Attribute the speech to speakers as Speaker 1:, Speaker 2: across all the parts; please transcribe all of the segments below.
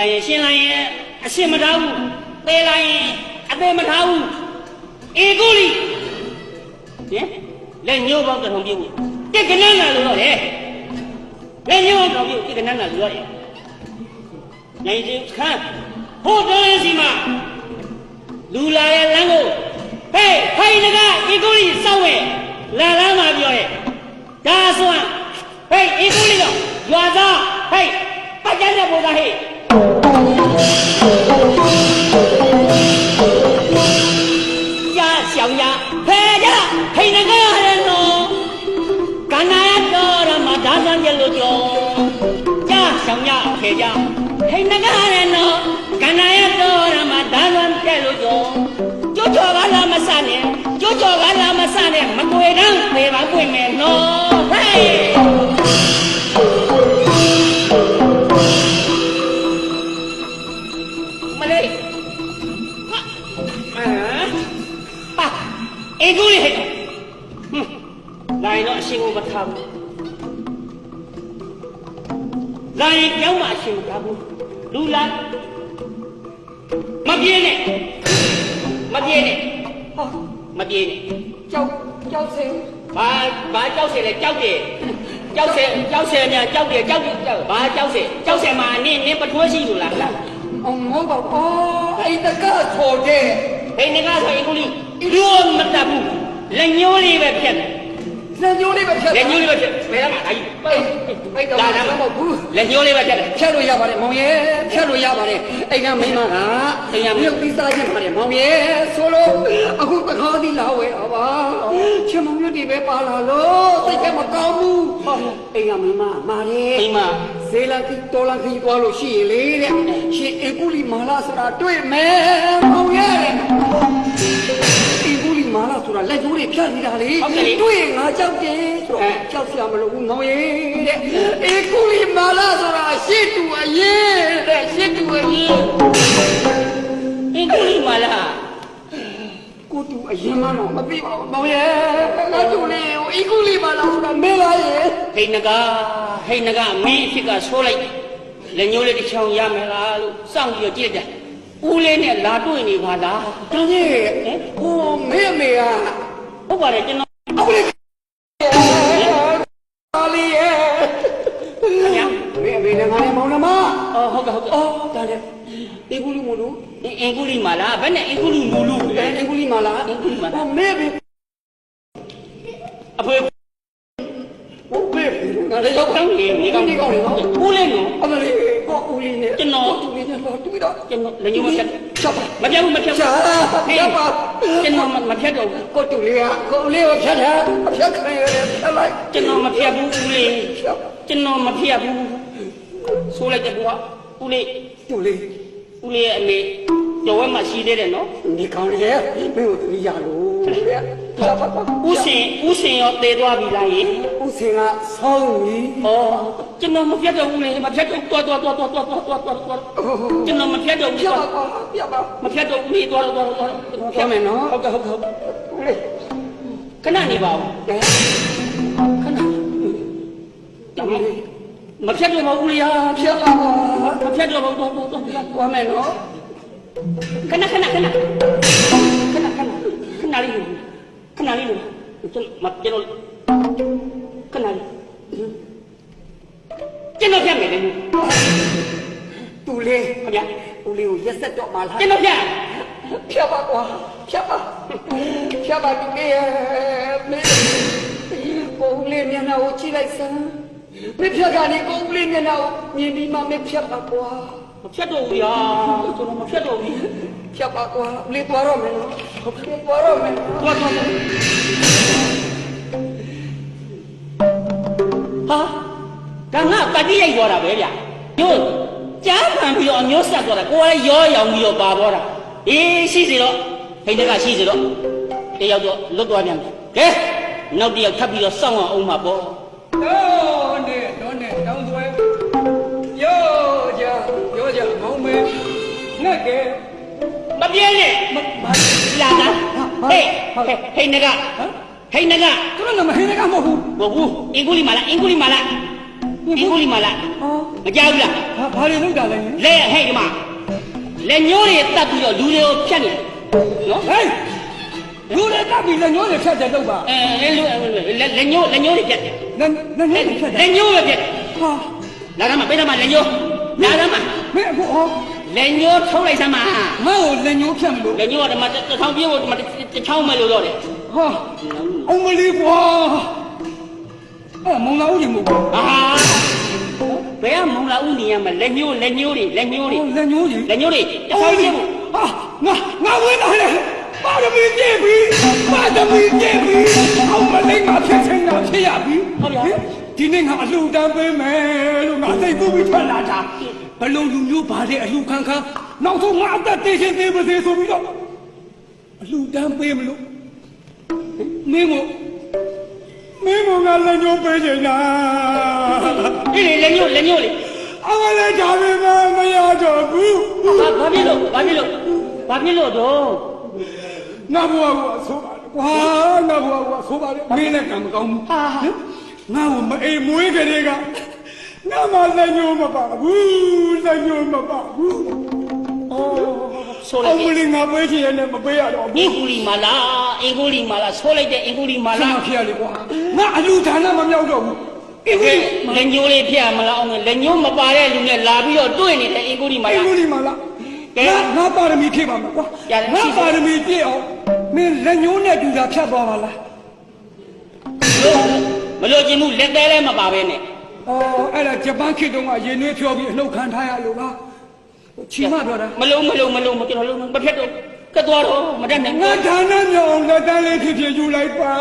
Speaker 1: လာရင်ရှင်းလာရင်အရှင်းမထားဘူးသေလာရင်အသေးမထားဘူးအေကိုလီဟင်လက်ညှိုးပေါက်တဲ့ထုံပြုတ်တက်ကနန်းလာလို့တော့လေလက်ညှိုးပေါက်ပြုတ်တက်ကနန်းလာလို့တော့လေနိုင်ချင်းခန်းဟိုတော်ရင်စီမှာလူလာရဲ့လမ်းကိုဟေးဖိုင်နကအေကိုလီစောက်ဝဲလာလမ်းမှာပြောရဲ့ဒါဆိုရင်ဟေးအေကိုလီတော့ရွာသားဟေးပတ်ကြတဲ့ပေါ်သားဟေးေကြဟိနကရနောကန္နာယတော်ရမဒါလွန်တဲ့လို့ကြောကျွတ်တော်ကလာမဆနဲ့ကျွတ်တော်ကလာမဆနဲ့မတွေ့တော့ဖေပါပွင့်မယ်နော်ဟဲ့ အိမ်ကူးလေးဟဲ့လာရင်တော့အရှင်ကိုမထားဘူးလာရင်ကျောင်းမှာအရှင်ကိုထားဘူးလူလာမပြေနဲ့မပြေနဲ့ဟောမပြေနဲ့
Speaker 2: ကြောက်ကြောက်စင်
Speaker 1: ဘာဘာကြောက်စင်လဲကြောက်တယ်ကြောက်စင်ကြောက်စင်များကြောက်တယ်ကြောက်တယ်ကြောက်ဘာကြောက်စင်ကြောက်စင်မှာနင်းနင်းပထွေးရှိလို့လား
Speaker 2: ဟုတ်ပါဘူးအိမ်တကဆိုတဲ့
Speaker 1: အိမ်တကဆိုရင်ကိုလေး လူမတတ်ဘူးလက်ညှိုးလေးပဲဖြတ်တယ်
Speaker 2: လက်ညိုးလေးပဲဖြတ်
Speaker 1: လက်ညှိုးလေးပဲဖြတ်ဘယ်မှာအာကြီး
Speaker 2: ပိတ်ပိတ်တော့
Speaker 1: ဒါ
Speaker 2: မ
Speaker 1: န
Speaker 2: ဟုတ်ဘူး
Speaker 1: လက်ညှိုးလေးပဲဖြတ်တယ်
Speaker 2: ဖြတ်လို့ရပါတယ်မောင်ရဲ့ဖြတ်လို့ရပါတယ်အဲ့ကမိမကအဲ့ကမြုပ်ပြီးစားခြင်းပါတယ်မောင်ရဲ့ဆိုလို့အခုတခါသီးလာဝဲဟောပါချင်မောင်မြုပ်ဒီပဲပါလာလို့စိတ်ကမကောင်းဘူးအဲ့ကမိမမာတယ်
Speaker 1: မိမ
Speaker 2: ဇေလန်ကတော်လန်ခီသွားလို့ရှိရင်လေတဲ့ရှင်အေကူလီမာလာဆိုတာတွေ့မယ်မောင်ရဲ့အေကူလီ မာလာဆိုတာလက်ကျိုးတွေဖြတ်နေတာလေတွေ့ရင်ငါကြောက်တယ်ဆိုတော့ကြောက်စရာမလိုဘူးမောင်ရဲ့တဲ့အေကူလီမာလာဆိုတာရှစ်တူအရင်တဲ့ရှစ်တူအရင်
Speaker 1: အင်ကူလီမလာ
Speaker 2: ကိုတူအရင်မတော့မသိပါဘူးမောင်ရဲ့ငါတူလေးကိုအေကူလီမာလာဆိုတာမဲလာရဲ့
Speaker 1: ဟိနကာဟိနကာမင်းအဖြစ်ကဆိုးလိုက်လက်ညှိုးလေးတစ်ချောင်းရမယ်လားလို့စောင့်ပြီးကြည့်ကြ ဦးလေးနဲ့လာတွေ့နေပါလား
Speaker 2: ဒါနဲ့ဟိုမဲမေက
Speaker 1: ဟုတ်ပါတယ်ကျွန်တော်
Speaker 2: အခုလေပါလီရဲ့
Speaker 1: ခင်ဗျာ
Speaker 2: မေမေနဲ့ငါနဲ့မောင်နှမ
Speaker 1: အော်ဟုတ်ကဲ့ဟုတ်ကဲ့
Speaker 2: အော်ဒါနဲ့အေကူလီမလို့
Speaker 1: အင်ကူလီမလာဘယ်နဲ့အင်ကူလီမူလူ
Speaker 2: အဲအေကူလီမလား
Speaker 1: အေကူလီမလား
Speaker 2: ဟိုမေမေ
Speaker 1: အဖေ
Speaker 2: ဟိုမေငါလည်းရောက်
Speaker 1: ကောင်းနေနေကောင်း
Speaker 2: နေကောင်းနေနော်
Speaker 1: ဦးလေးနော်
Speaker 2: အမလေးကို ဦးလေးနဲ့
Speaker 1: ကျွန်တော်
Speaker 2: တူလေးနဲ့တော့တူတော့
Speaker 1: ကျွန်တော်လက်ညှိုးမဖြတ်
Speaker 2: ချက်ပါ
Speaker 1: မဖြတ်ဘူးမဖြတ်ဘူး
Speaker 2: ချာချက်ပါ
Speaker 1: ကျွန်တော်မဖြတ်တော့ဘူး
Speaker 2: ကိုတူလေးကကိုဦးလေးကိုဖြတ်ထားဖြတ်ခိုင်းရတယ်ဖြတ်လိုက်
Speaker 1: ကျွန်တော်မဖြတ်ဘူးဦးလေး
Speaker 2: ဖြတ်
Speaker 1: ကျွန်တော်မဖြတ်ဘူးဆိုလိုက်တဲ့ကွာဦးလေး
Speaker 2: တူလေး
Speaker 1: ဦးလေးရဲ့အမေကျော်ဝဲမှာရှိသေးတယ်နော်
Speaker 2: ဒီကောင်းလေမင်းတို့သူရလို့ချက် ပါပါ
Speaker 1: ဦးစင်ဦးစင်ရောတည်သွားပြီလားယင်
Speaker 2: ဦးစင်ကဆောင်းပြီ
Speaker 1: ဩကျွန်တော်မဖြတ်တော့ဘူးလေမဖြတ်တော့တော်တော်တော်တော်တော်တော်တော်တော်ကျွန်တော်မဖြတ်တော့ဘူး
Speaker 2: ဖြတ်ပါပါဖြတ်ပါ
Speaker 1: မဖြတ်တော့ဘူးလေတော်တော်တော်တော်
Speaker 2: ဖြတ်မယ်နော်
Speaker 1: ဟုတ်ကဲ့ဟုတ်ကဲ့
Speaker 2: ဦးလေး
Speaker 1: ခဏနေပါဦး
Speaker 2: ကဲ
Speaker 1: ခဏမဖြတ်တော့ဘူးလေဟာ
Speaker 2: ဖြတ်ပါပါ
Speaker 1: မဖြတ်တော့ဘူးတော်တော်တော်
Speaker 2: သွားမယ်နော်
Speaker 1: ခဏခဏခဏခဏခဏခဏလေး ခဏလေးကျွန်မကျွန်တော်ခဏလေးကျွန်တော်ဖြတ်မယ်လေ
Speaker 2: တူလေး
Speaker 1: ခင်ဗျာ
Speaker 2: ဦးလေးကိုရက်ဆက်တော့မှလား
Speaker 1: ကျွန်တော်ဖြတ်
Speaker 2: ဖြတ်ပါကွာဖြတ်ပါဖြတ်ပါတူလေးရဲ့မင်းကိုဦးလေးမျက်နှာကိုကြည့်လိုက်စမ်းမဖြတ်ကနေကိုဦးလေးမျက်နှာကိုမြင်ပြီးမှမဖြတ်ပါကွာ
Speaker 1: မဖြတ်တော့ဘူးရာကျွန်တော်မဖြတ်တော့ဘူး
Speaker 2: ဖြတ်ပါကွာဦးလေးသွားတော့မယ်နော်ဟုတ်ကဲ့သွားတော့မယ်
Speaker 1: သွားသွားသွားဟာဒါငါတတိယိတ်သွားတာပဲဗျညို့ကြားခံပြီးတော့ညို့ဆက်သွားတာကိုယ်ကရောရောင်ပြီးတော့ပါသွားတာအေးရှိစီတော့ခိတ်တကရှိစီတော့တယောက်တော့လွတ်သွားပြန်ပြီကဲနောက်တစ်ယောက်ထပ်ပြီးတော့စောင့်အောင်မှာပေါ့ ဟေးဟေးဟေးနကဟေးနက
Speaker 2: သူတို့ကမဟင်းကမဟုတ်ဘူး
Speaker 1: ဘဘူးအင်္ဂုလိမာလာအင်္ဂုလိမာလာအင်္ဂုလိမာလာ
Speaker 2: ဟော
Speaker 1: မကြောက်ဘူးလား
Speaker 3: ဘာဘာတွေလုပ်တာလဲ
Speaker 1: လက်ဟဲ့ဒီမှာလက်ညိုးတွေတတ်ပြီးတော့လူတွေကိုဖြတ်နေတယ်နော်
Speaker 3: ဟေးလူတွေတပ်ပြီးလက်ညှိုးတွေဖြတ်တယ်တော့ပါ
Speaker 1: အဲလူလက်လက်ညိုးလက်ညိုးတွေဖြတ်တယ်
Speaker 3: လက်လက်ညှိုးတွေဖြတ်တယ်
Speaker 1: လက်ညိုးပဲဖြတ်တယ်
Speaker 3: ဟာ
Speaker 1: လာသမ်းမပေးသမ်းမလက်ညိုးလာသမ်းမ
Speaker 3: မင်းအခုဟော
Speaker 1: လက်ညိုးထုတ်လိုက်သမ်းမ
Speaker 3: ငါ့ကိုလက်ညှိုးဖြတ်မလို့
Speaker 1: လက်ညိုးကဒီမှာတစ်ထောင်ပြည့်ဖို့ဒီမှာတစ်ချောင်းမဲ့လို့တော့တယ်
Speaker 3: ဟာအောင်မလေးကွာအဲ့မုံလာဦးကြီးမဟုတ်ဘူး
Speaker 1: အာဘယ်ကမုံလာဦးနေရမလက်ညိုးလက်ညိုးတွေလက်ညိုးတွေ
Speaker 3: လက်ညှိုးကြီး
Speaker 1: လက်ညိုးတွေတစ်ထောင်ပြည့်ဖို့
Speaker 3: ဟာငါငါဝင်လာတယ်ပါရမီပြည့်ပြီပါရမီပြည့်ပြီအောင်မလေးငါဖြစ်ချင်တာဖြစ်ရပြီဒီနေ့ငါအလှူတန်းပေးမယ်လို့ငါသိပူပြီးထွက်လာတာ ဘလုံးလူမျိုးပါတဲ့အလှူခံခံနောက်ဆုံးငါအသက်တည်ရှင်သေးပါစေဆိုပြီးတော့အလှူတန်းပေးမလို့မင်းကိုမင်းကငါလက်ညှိုးပေးချင်တာ
Speaker 1: ဒီလေလက်ညိုးလက်ညိုးလေ
Speaker 3: အမလေးဒါပေမဲ့မရတော့ဘူး
Speaker 1: ဘာဘာဖြစ်လို့ဘာဖြစ်လို့ဘာဖြစ်လို့တော့
Speaker 3: ငါဘဝကအဆိုးပါလေကွာငါဘဝကအဆိုးပါလေမင်းနဲ့ကံမကောင်းဘူး
Speaker 1: ဟာဟာ
Speaker 3: ငါ့ကိုမအိမ်မွေးကလေးက ငါမလက်ညှိုးမပါဘူးလက်ညှိုးမပါဘူး
Speaker 1: အိုးဆိုလို
Speaker 3: အ
Speaker 1: က်
Speaker 3: မ
Speaker 1: တယ်
Speaker 3: လေးငါပေးချင်ရင်မပေးရတော့
Speaker 1: အ
Speaker 3: ဘူး
Speaker 1: င်ကူလီမာလာအင်ကူလီမာလာဆိုလိုက်တဲ့အင်ကူလီမာ
Speaker 3: ဆ
Speaker 1: လာ
Speaker 3: မဖြစ်ရလေကွာငါအလူဌာနမမြောက်တော့ဘူးအင်္ဂ
Speaker 1: ကဲ
Speaker 3: လိ
Speaker 1: လက်ညိုးလေးဖျက်မလားအောင်လက်ညိုးမပါတဲ့လူနဲ့လာပြီးတော့တွေ့နေတဲ့အင်ကူလီမာ
Speaker 3: အင်
Speaker 1: လာ္ဂ
Speaker 3: လိမလား
Speaker 1: ကဲ
Speaker 3: ငါငါပါရမီဖြည့်ပါမယ်ကွာ
Speaker 1: ရတယ်
Speaker 3: ငါပါရမီပြည့်အောင်မင်းလက်ညှိုးနဲ့တူတာဖြတ်သွားပါလား
Speaker 1: မလို့ခြင်းမှုလက်သေးလည်းမပါပဲနဲ့
Speaker 3: အော်အဲ့ဒါဂျပန်ခေတ်တုန်းကရေနွေးဖြောပြီးအနှုတ်ခံထားရလို့လားချီမပြောတာ
Speaker 1: မလုံးမလုံးမလုံးမကျွန်တော်လုံးမဖြတ်တော့ကတ်သွားတော့မတတ်နိုင်
Speaker 3: ငါဌာနမြောင်လက်တန်းလေးဖြစ်ဖြစ်ယူလိုက်ပါ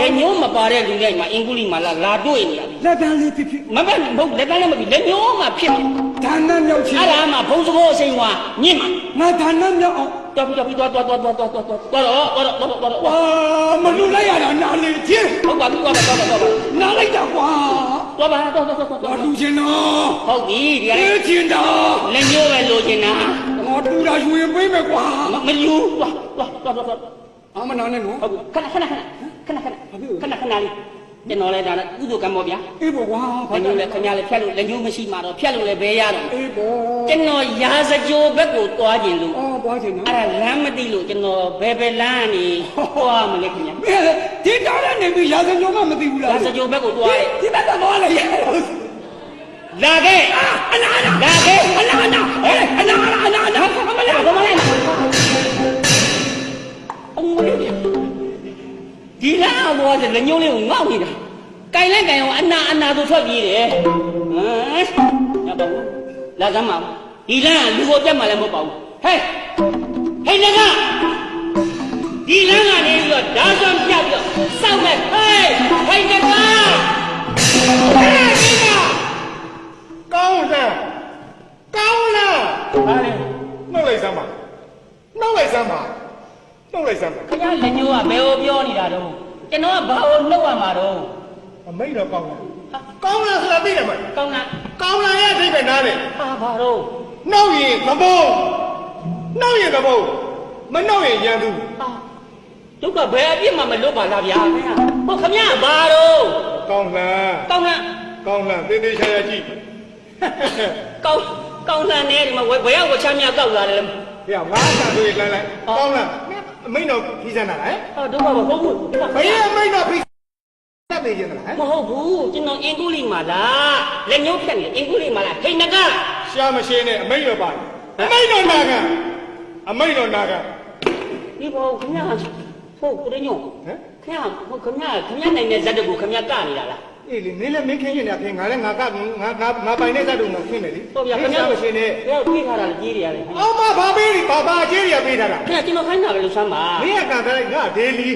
Speaker 1: လက်ညိုးမပါတဲ့လူတွေမှာအင်ကူလီမာလာလာတွေ့နေရတယ်
Speaker 3: လက်တန်းလေးဖြစ်ဖြစ်
Speaker 1: မမဘုတ်လက်သေးလည်းမပြီးလက်ညိုးမှဖြစ်တယ်
Speaker 3: ဌာနမြောက်ချင်
Speaker 1: အဲ့ဒါမှဘုံစဘောအစိမ်ဝါညင့်မှာ
Speaker 3: ငါဌာနမြောက်အောင်
Speaker 1: တော်ပြီတော်ပြီတော်တော်တော်တော်တော်တော်တော်တော်တော်တော်တော်တော်
Speaker 3: ဝါမလူလိုက်ရတာနားလေချင်း
Speaker 1: ဟုတ်ပါပြီတော်ပါတော်ပါတော်ပါ
Speaker 3: နားလိုက်တာကွာ
Speaker 1: တော်ပါတော်တော်တော်တော်
Speaker 3: ငါလူချင်းတော့
Speaker 1: ဟုတ်ပြီဒီက
Speaker 3: အေးချင်းတော့
Speaker 1: လက်ညိုးပဲလိုချင်တာ
Speaker 3: ငါတူတာယူရင်ပေးမယ်ကွာ
Speaker 1: မယူတော်တော်တော်တော်
Speaker 3: အမနာနဲ့နော်
Speaker 1: ဟုတ်ခဏခဏခဏခဏခဏခဏခဏလေး ကျွန်တော်လည်းဒါလည်းကုသိုလ်ကံပေါ့ဗျာ
Speaker 3: အေးပေါ့ကွာ
Speaker 1: လက်ညိုးလည်းခင်ဗျားလည်းဖြတ်လို့လက်ညိုးမရှိမှတော့ဖြတ်လို့လည်းဘဲရတော့
Speaker 3: အေးပေါ့
Speaker 1: ကျွန်တော်ရာဇကြိုဘက်ကိုတွားခြင်းလို့
Speaker 3: အော်ပွားချင်နော်
Speaker 1: အဲ့ဒါလမ်းမသိလို့ကျွန်တော်ဘယ်ဘယ်လမ်းနေတွားမလဲခင်ဗျာ
Speaker 3: မင်းဒီတောင်းနေပြီရာဇညောမမသိဘူးလား
Speaker 1: ရာဇကြိုဘက်ကိုတွားတယ်
Speaker 3: ဒီဘက်ကသွားလိုက်ရ
Speaker 1: လာခဲ့
Speaker 3: အနာနာ
Speaker 1: လာခဲ့
Speaker 3: အနာ
Speaker 1: င်လိုက်ကင်အောင်အနာအနာဆိုထွက်ပြေးတယ်ဟမ်ညပါဘူးလာစမ်းပါဒီလမ်းကလူကိုပြတ်မှလည်းမဟုတ်ပါဘူးဟဲ့ဟဲ့ငါဒီလမ်းကနေပြီးတော့ဓာတ်စွမ်းပြတ်ပြီးတော့စောက်မဲ့ဟဲ့ဟဲ့ငါဟဲ့ငါ
Speaker 4: ကောင်းလားကောင်းလား
Speaker 1: ဘာလဲ
Speaker 4: နှုတ်လိုက်စမ်းပါနှုတ်လိုက်စမ်းပါနှုတ်လိုက်စမ်းပါ
Speaker 1: ခင်ဗျားလက်ညိုးကဘယ်ကိုပြောနေတာတော့ကျွန်တော်ကဘာကိုနှုတ်ရမှာတော့
Speaker 4: အမိတ်တော့ကောင်းလားကောင်းလားဆိုတာသိတယ်မလား
Speaker 1: ကောင်းလား
Speaker 4: ကောင်းလားရဲ့အဓိပ္ပာယ်နားလေ
Speaker 1: ဟာဘာတော့
Speaker 4: နှုတ်ရင်သဘုံနှုတ်ရင်သဘုံမနှုတ်ရင်ရန်သူ
Speaker 1: ဟာဒုက္ခဘယ်အပြစ်မှမလွတ်ပါလားဗျာခင်ဗျာဟုတ်ခင်ဗျာဘာတော့
Speaker 4: ကောင်းလား
Speaker 1: ကောင်းလား
Speaker 4: ကောင်းလားသေသေးချာချာကြည့်
Speaker 1: ကောင်းကောင်းလားနဲ့ဒီမှာဘယ်ရောက်ကိုချမ်းမြကောက်လာတယ်လဲ
Speaker 4: ပြငါးဆန်တွေလိုက်လိုက်ကောင်းလားအမိတ်တော့ဖြီးစမ်းတာလား
Speaker 1: ဟာဒုက္ခမဟုတ်ဘူး
Speaker 4: ဘယ်အမိတ်တော့ဖြီး စက်သေးခြင်းလား
Speaker 1: မဟုတ်ဘူးကျွန်တော်အင်ကူလီမာလားလက်ညှိုးဖြတ်နေအင်ကူလီမာလားဟိတ်နက
Speaker 4: ရှာမရှိနဲ့အမိတ်တော့ပါတယ်အမိတ်တော့နာခံအမိတ်တော့နာခံ
Speaker 1: ဒီဘောခင်ဗျာဟုတ်ကိုရညို့
Speaker 4: ဟမ်
Speaker 1: ခင်ဗျာဟုတ်ခင်ဗျာခင်ဗျာနိုင်တဲ့ဇက်တကူခင်ဗျာကနေတာလား
Speaker 4: အေးလေနင်းလည်းမင်းခင်းရင်လည်းခင်ငါလည်းငါကငါငါငါပိုင်တဲ့ဇတ်တုံငါခင်းတယ်လေ
Speaker 1: ဟုတ်ဗျာခင်ဗျာ
Speaker 4: ရှာမရှိနဲ့
Speaker 1: ဘယ်ကိုပြေးထားတာလဲကြီးတွေရတယ်ခင်ဗျာ
Speaker 4: အော်မဘာပေးလိဘာဘာအကျေးရပေးထားတာ
Speaker 1: ခင်ဗျာကျွန်တော်ခိုင်းတာပဲလို့စမ်းပါ
Speaker 4: မင်းကကန်တိုင်းငါဒေလီ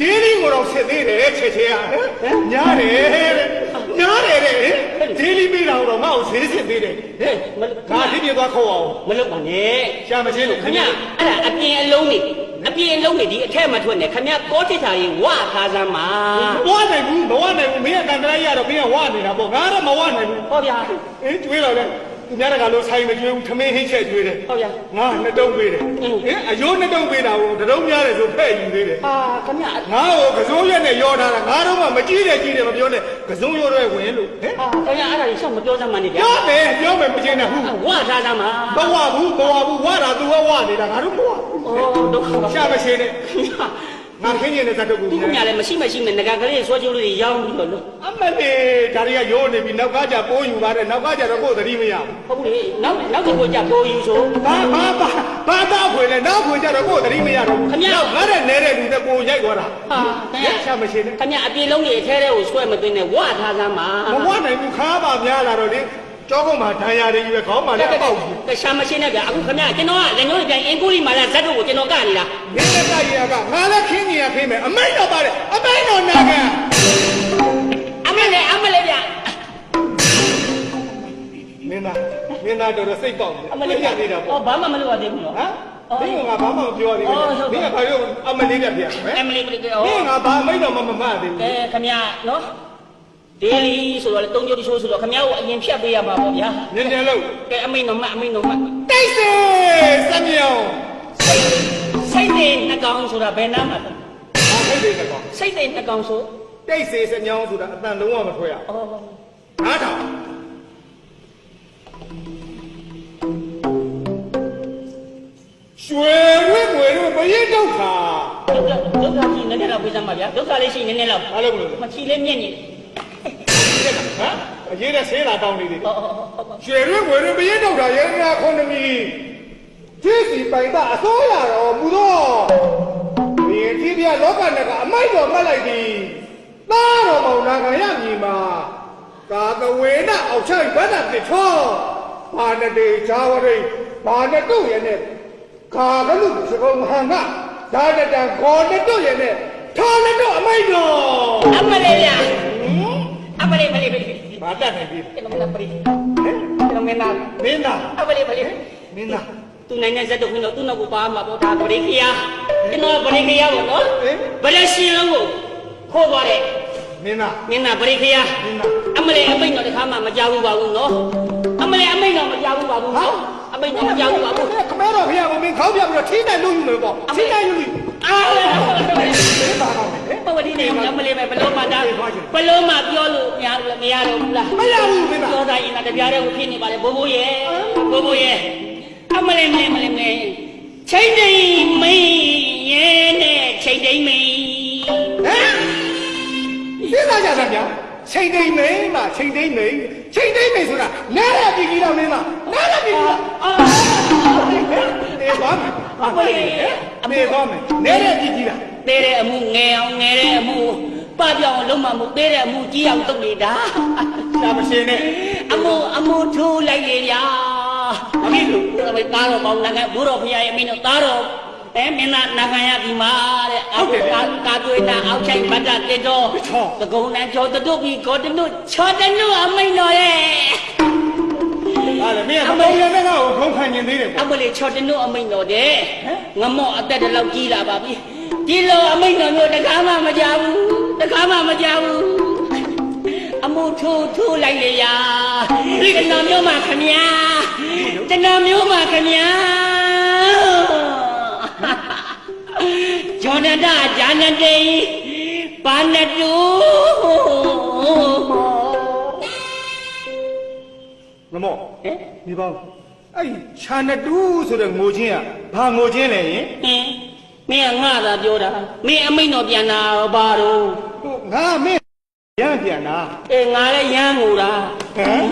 Speaker 4: ဒေလီကိုတော့ဆက်သေးတယ်ချက်ချေရညားတယ်တဲ့ညားတယ်တဲ့ဒေလီပေးတာတော့ငါ့ကိုဈေးစစ်သေးတယ်
Speaker 1: ဟဲ့မ
Speaker 4: ငါဒီပြေသွားခေါ်အောင်
Speaker 1: မလုပ်ပါနဲ့
Speaker 4: ရှာမရှိလို့
Speaker 1: ခင်ဗျအဲ့ဒါအပြင်အလုံးနေအပြင်အလုံးနေဒီအထက်မထွက်နဲ့ခင်ဗျကောတစ်ထာကြီးဝထားစမ်းပါ
Speaker 4: မဝနိုင်ဘူးမဝနိုင်ဘူးမင်းကကန်တိုင်းရတော့မင်းကဝနေတာပေါ့ငါတော့မဝနိုင်ဘူး
Speaker 1: ဟောဗျာ
Speaker 4: အေးကျွေးတော့လေ သူများတကလို့ဆိုင်မကျွေးဘူးထမင်းဟင်းချက်ကျွေးတယ်
Speaker 1: ဟုတ်ရ
Speaker 4: ငါနှစ်တုံးပေးတယ်
Speaker 1: အင်း
Speaker 4: ဟင်အယိုးနှစ်တုံးပေးတာကိုတတုံးများတယ်ဆိုဖဲ့ယူသေးတယ်
Speaker 1: အာခင်ဗျာ
Speaker 4: ငါ့ကိုကစုံရက်နဲ့ရောထားတာငါတော့မှမကြည့်တယ်ကြည့်တယ်မပြောနဲ့ကစုံရောရဲဝင်လို့ဟင်
Speaker 1: အာခင်ဗျာအဲ့ဒါကြီးရှောက်မပြောစမ်းမနေဗျာ
Speaker 4: ပြောမယ်ပြောမယ်မကျင်နဲ့ဟုတ်
Speaker 1: ဝါထားစမ်းပါ
Speaker 4: မဝဘူးမဝဘူးဝတာသူကဝနေတာငါတို့မဝ
Speaker 1: အော်ဒုက္ခပါ
Speaker 4: ရှာမရှိနဲ့ ငါခင်းကျင်တဲ့ဇတ်တုပ်ကို
Speaker 1: သူကမြလည်းမရှိမရှိနဲ့ငကကလေးဆွဲကြိုးလေးရောင်းပြီးတော့လို့
Speaker 4: အမလေးဒါတွေကရိုးနေပြီနောက်ကကြပိုးယူပါတယ်နောက်ကကြတော့ကိုယ်သတိမရဘူး
Speaker 1: ဟုတ်လေနောက်နောက်တစ်ခုကြပိုးယူဆို
Speaker 4: ဘာဘာဘာဘာတော့ဖွေလဲနောက်ဖွေကြတော့ကိုယ်သတိမရတော့ဘူး
Speaker 1: ခင်ဗျာ
Speaker 4: ငါတဲ့နဲတဲ့လူတဲ့ကိုယ်ရိုက်သွားတာ
Speaker 1: ဟာခင်ဗျာ
Speaker 4: ရှာမရှိနဲ့
Speaker 1: ခင်ဗျာအပြေလုံးကြီးအထဲထဲကိုဆွဲမသွင်းနဲ့ဝါထားစမ်းပါ
Speaker 4: မဝနိုင်ဘူးခါပါများလာတော့လေ ကြောကုန်းမှာဒဏ်ရာတွေကြီးပဲခေါင်းမှာလည်းအပေါက်ကြီး
Speaker 1: တခြားမရှိနဲ့ဗျာအခုခင်ဗျာကျွန်တော်ကလက်ညှိုးပြန်အင်ကူလီမာလာဇက်တို့ကိုကျွန်တော်ကနေတာ
Speaker 4: မင်းလည်းတိုက်ရကငါလည်းခင်းကြီးရခင်းမယ်အမိတ်တော့ပါတယ်အမိတ်တော့နာခံ
Speaker 1: အမလေးအမလေးဗျာ
Speaker 4: မင်းသားမင်းသားတော်တော်စိတ်ပေါက်နေ
Speaker 1: အမလေး
Speaker 4: ပြနေတာပေါ့
Speaker 1: အော်ဘာမှမလုပ်ရသေးဘူးနော်
Speaker 4: ဟမ်မင်းကငါဘာမှမပြောသေးဘူးမင်းကဘာလို့အမလေးပြပြဟမ်
Speaker 1: အမလေးမလေးက
Speaker 4: မ
Speaker 1: အော်
Speaker 4: င်းကဘာအမိတ်တော့မမမသေးဘူး
Speaker 1: ကဲခင်ဗျာနော် ဒေလီဆိုတော့လေတုံးကြိုးတချိုးဆိုတော့ခင်ဗျားကိုအရင်ဖြတ်ပေးရမှာပေါ့ဗျာ
Speaker 4: ညင်ညင်လို့
Speaker 1: ကဲအမိန်တော်မအမိန်တော်မ
Speaker 4: တိတ်စေစမြောင်
Speaker 1: စိတ်တွေနှကောင်ဆိုတာဘယ်နာမှာလဲ
Speaker 4: ဘာဖိတ်နေကော
Speaker 1: စိတ်တွေနှကောင်ဆို
Speaker 4: တိတ်စေစမြောင်ဆိုတာအတန်လုံးဝမထွက်ရ
Speaker 1: အော်
Speaker 4: နားထောင်ရွှေဝင်းွယ်တို့ဘရင်ဒုက္ခ
Speaker 1: ဒုက္ခဒုက္ခကြီးနည်းနည်းတော့ပြေးစမ်းပါဗျာဒုက္ခလေးရှိနည်းနည်းတော့
Speaker 4: ဘာလို့မလို့
Speaker 1: မချီလေးမြင့်နေ
Speaker 4: ဟမ် အရေးနဲ့ဆေးလာတောင်းနေတယ်
Speaker 1: အော်အော်အော်အော်
Speaker 4: ရွှေရွင်းဝယ်ရင်ဘရင်တော့တာရဲနာခွန်သမီးကြည့်စီပိုင်တာအစိုးရတော်မူတော့ဘရင်ကြီးပြလောကနဲ့ကအမိုက်တော်မှတ်လိုက်သည်သားတော်မောင်နာခံရမည်မှာကာသဝေနအောက်ချိုက်ဘဒ္ဒပိထောဘာနတေဇာဝရိဘာနတုရဲ့နဲ့ခါကလူစကုံဟန်ကဒါတတံခေါ်နတုရဲ့နဲ့ထောနတုအမိုက်တော်
Speaker 1: အမလေးဗျာအမလေးမလေးမလေး
Speaker 4: ဘာတတ်နေပြီ
Speaker 1: ကျွန်တော်မလားပရိကျွန်တော်မင်းသား
Speaker 4: မင်းသား
Speaker 1: အမလေးမလေး
Speaker 4: မင်းသား
Speaker 1: သူနိုင်တဲ့ဇက်တော့ခင်တော့သူ့နောက်ကိုပါမှာပေါ့ဒါပရိခယာကျွန်တော်ပရိခယာပေါ့နော်ဗလက်ရှင်လုံးကိုခိုးသွားတယ်
Speaker 4: မင်းသား
Speaker 1: မင်းသားပရိခယာ
Speaker 4: မင်းသား
Speaker 1: အမလေးအမိတ်တော့တခါမှမကြောက်ဘူးပါဘူးနော်အမလေးအမိတ်တော့မကြောက်ဘူးပါဘူးနော်အမိတ်တော့မကြောက်ဘူးပါဘူး
Speaker 4: ခမဲတော်ဖေရကမင်းခေါင်းပြပြီးတော့ထိတိုင်းလုံးယူလို့ပေါ့ထိတိုင်းလုံးယူ
Speaker 1: အာ
Speaker 4: မင်းသားကောင်းတယ်
Speaker 1: ပဝတိနေအမလေးပဲဘလုံးမတာဘလုံးမပြောလို့မရလို့မရတော့ဘူးလား
Speaker 4: မရဘူးမင်းသား
Speaker 1: ပြောတိုင်းရင်တပြားတည်းကိုဖြစ်နေပါလေဘိုးဘိုးရဲ့ဘိုးဘိုးရဲ့အမလေးမလေးမလေးမလေးချိန်တိန်မင်းရဲ့နဲ့ချိန်တိန်မင်း
Speaker 4: ဟမ်စဉ်းစားကြစမ်းဗျာချိန်တိမ်မင်းမချိန်တိမ်မင်းချိန်တိမ်မင်းဆိုတာနားရပြီကြီးတော့မင်းမနားရပြီကြီးတော့
Speaker 1: အာ
Speaker 4: နေသွားမယ်
Speaker 1: အမလေး
Speaker 4: နေသွားမယ်နေရပြီကြီးလား
Speaker 1: သေးတဲ့အမှုငယ်အောင်ငယ်တဲ့အမှုပပြောင်းလုံးမမှုသေးတဲ့အမှုကြီးအောင်လုပ်နေတာ
Speaker 4: ဒါမရှင်းနဲ့
Speaker 1: အမှုအမှုထိုးလိုက်လေဗျာအမေတို့ဘယ်သားတော်ပေါင်းနိုင်ငံဘုရောဖရာရဲ့မင်းတို့သားတော်အဲမင်းသားနာခံရပြီမာတဲ့အောက်ကာကာသွေးနာအောက်ချိုက်ဗတ်တာတေတော်သကုံနဲ့ကျော်တုတ်ပြီးကောတနုချောတနုအမိန်တော်ရဲ့
Speaker 4: ဟာလေမင်းကမတော်ရတဲ့ကောင်ကိုခုံခံနေသေးတယ်
Speaker 1: အမလေးချောတနုအမိန်တော်တဲ့ငမော့အသက်တလောက်ကြီးလာပါပြီဒီလိုအမိန်တော်မျိုးတကားမှမကြဘူးတကားမှမကြဘူးအမှုထိုးထိုးလိုက်လေရာတဏမျိုးမှခမညာတဏမျိုးမှခမညာဂျောနတဂျာနတေပါဏတု
Speaker 4: မမော့
Speaker 1: ဟဲ့
Speaker 4: ဒီပေါင်းအဲ့ခြာနတူးဆိုတဲ့ငိုချင်းကဘာငိုချင်းလဲယင်
Speaker 1: ဟင်းမင်းကငါသာပြောတာမင်းအမိန်တော်ပြန်လာတော့ဘာတော့
Speaker 4: ငါမင်းရမ်းပြန်တာ
Speaker 1: အေးငါလည်းရမ်းငူတာ
Speaker 4: ဟမ်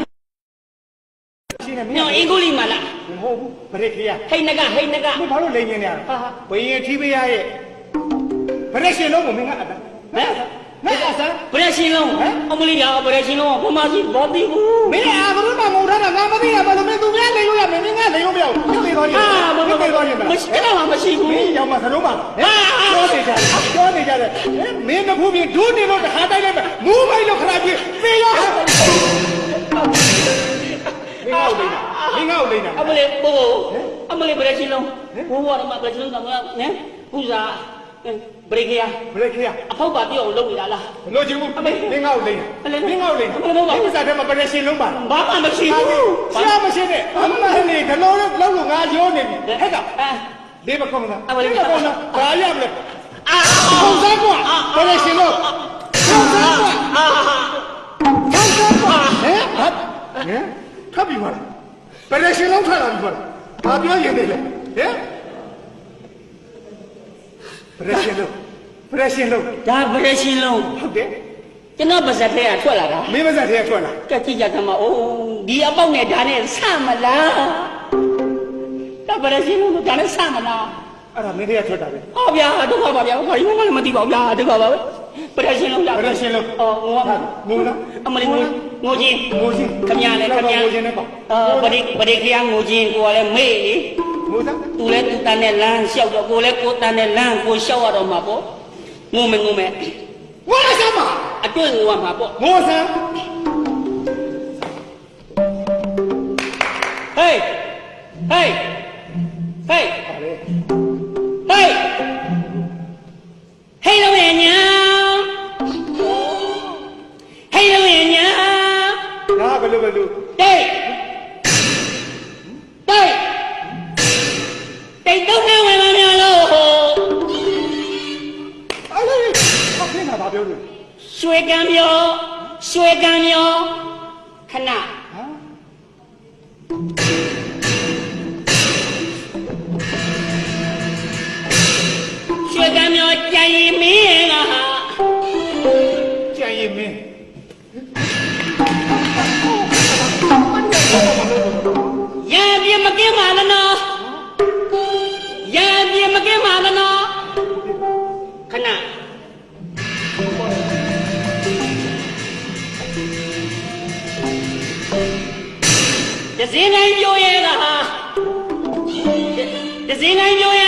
Speaker 4: ရှင်းနေမ
Speaker 1: ညော
Speaker 4: င်း
Speaker 1: အင်္ဂုလိမလား
Speaker 4: မဟုတ်ဘူးဗရက်ခေရ
Speaker 1: ဟိတ်နကဟိတ်နက
Speaker 4: မင်းဘာလို့လိန်နေရလဲ
Speaker 1: ဟာဟာ
Speaker 4: ဘယင်ထီးပရရဲ့ဗရက်ရှင်လုံးကိုမင်းကအတန်းဟမ် ဟမ်အစမ်း
Speaker 1: ဘယ်ရှင်လုံးအမလေးကဘယ်ရှင်လုံးဘမစီဘောတိဘူး
Speaker 4: မင်းအာဘရုမငုံထားတာငါမသိရဘာလို့မင်းသူများလိန်လို့ရမင်းငါလိန်လို့မရဘူးမင်းသိသွားရင်
Speaker 1: အာမမ
Speaker 4: မင်းသိသွားရင်
Speaker 1: မရှိတော့မရှိဘူး
Speaker 4: မင်းရောက်မှသလုံးပါပြောနေကြတယ်ပြောနေကြတယ်မင်းတခုပြဒူးနေလို့တခါတိုက်လိုက်မယ်မူးမိုက်လို့ခဏပြသေရောမင်းငါ့ကိုလိန်တာမင်းငါ့ကိုလိန်တာ
Speaker 1: အမလေးဘိုးအမလေးဘယ်ရှင်လုံးဘိုးဘောတော့မဘယ်ရှင်လုံးတော့နဲပူဇာ ဘရိတ်ခရ
Speaker 4: ဘယ်ခေရ
Speaker 1: အဖောက်ပါပြောင်းလုပ်နေတာလား
Speaker 4: ဘလို့ချင်ဘူး
Speaker 1: အမေ
Speaker 4: မင်းငါ့ကိုလိမ့်
Speaker 1: အမေ
Speaker 4: မင်းငါ့ကိုလိမ့်
Speaker 1: အမေလို့ပါ
Speaker 4: ဒီစားထဲမှာပရက်ရှင်လုံးပါ
Speaker 1: ဘာမှမရှိ
Speaker 4: ဟာ
Speaker 1: ဘူး
Speaker 4: ဆရာမရှိနဲ့အမလေးကလောလောက်လောက်လို့ငါရောနေပြီဟဲ့က
Speaker 1: အာ
Speaker 4: လေးမကောင်းလား
Speaker 1: အမလေး
Speaker 4: လေးမကောင်းလားဘာရမလဲ
Speaker 1: အာ
Speaker 4: ပုံစံကွာပရက်ရှင်လို့ပုံစံကွာ
Speaker 1: အာ
Speaker 4: ပုံစံကွာဟဲ့ဟာဟဲ့ထပ်ပြီးပါလားပရက်ရှင်လုံးထွက်လာပြီပါလားဘာပြောရင်လဲဟဲ့ ပရက်ရှင်လုံးပရက်ရှင်လုံး
Speaker 1: ဒါဘရရှင်လုံး
Speaker 4: ဟုတ်တယ်
Speaker 1: ကျွန်တော်ပါဇက်ထဲကထွက်လာတာ
Speaker 4: မင်းမဆက်ထဲထွက်လာ
Speaker 1: ကက်ကြည့်ကြကမအိုးဒီအပေါက်နဲ့ဒါနဲ့ဆမလားဒါဘရရှင်လုံးဒါနဲ့ဆမလား
Speaker 4: အဲ့ဒါမင်းတွေကထွက်တာပဲ
Speaker 1: ဟောဗျာဒုက္ခပါဗျာဘာလို့မှလည်းမသိပါဘူးဗျာဒုက္ခပါပဲပရရှင်လုံးလား
Speaker 4: ပရက်ရှင်လုံး
Speaker 1: အော်ငို
Speaker 4: ငိုလား
Speaker 1: အမလေးငိုငိုချင်း
Speaker 4: ငိုချင်း
Speaker 1: ခမရလည်းခမရ
Speaker 4: ငိုချင်းနဲ့ပေါ့
Speaker 1: အာပရိပရိခရငိုချင်းကိုကလည်းမေ့လေ
Speaker 4: ငိုစား
Speaker 1: သူလည်းသူတန်းနဲ့လမ်းလျှောက်တော့ကိုလည်းကိုတန်းနဲ့လမ်းကိုလျှောက်ရတော့မှာပေါ့ငုံမယ်ငုံမယ်
Speaker 4: ငိုစမ်းပါ
Speaker 1: အတွေ့ငုံရမှာပေါ့
Speaker 4: ငိုစမ်း
Speaker 1: ဟေးဟေးဟေး
Speaker 4: ပါလေ
Speaker 1: ဟေး
Speaker 4: ကံ
Speaker 1: မျောကြံရင်မင်းရဲ့ကဟာ
Speaker 4: ကြံရင်မင်း
Speaker 1: ရံ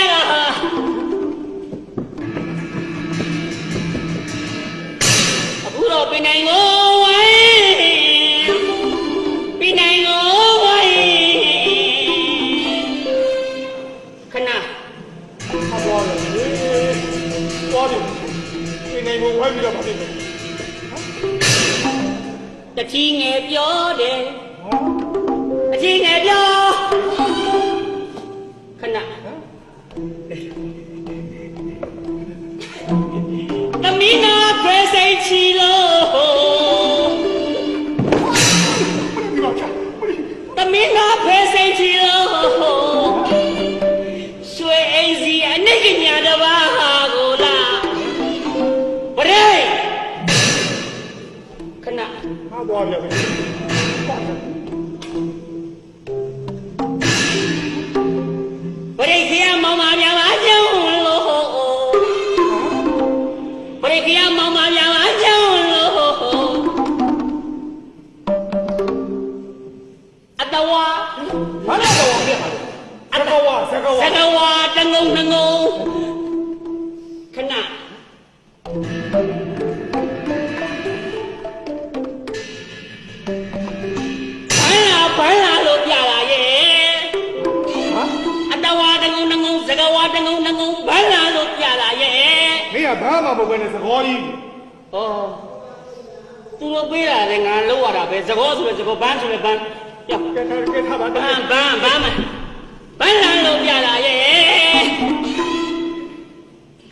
Speaker 1: ပြမ အိ
Speaker 4: မ်
Speaker 1: စီအနိကညာတစ်ပါးဟာကိုလားဗရေခဏ
Speaker 4: ဟာပေါ်ပြန် ဘာမှမဟုတ်ဘဲနဲ့သကောကြီး
Speaker 1: ဩသူတို့ပေးတာလေငါလောက်ရတာပဲသကောဆိုလဲသကောဘန်းဆိုလဲဘန်းကြောက်ကဲ
Speaker 4: ထားကဲထားပါ
Speaker 1: ဘန်းဘန်းဘန်းမဘန်းလာလို့ပြလာရဲ့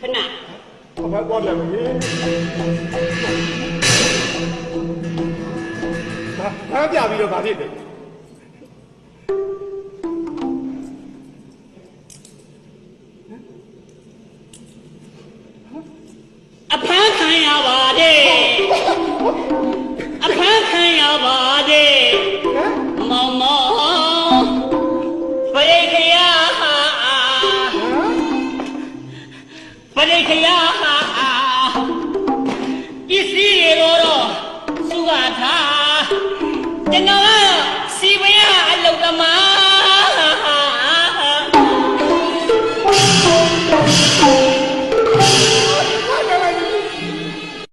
Speaker 1: ခဏ
Speaker 4: ဘာပေါ်ပြန်မယ်ဘာဘာပြပြီးတော့ဗာဖြစ်တယ်
Speaker 1: Yeah.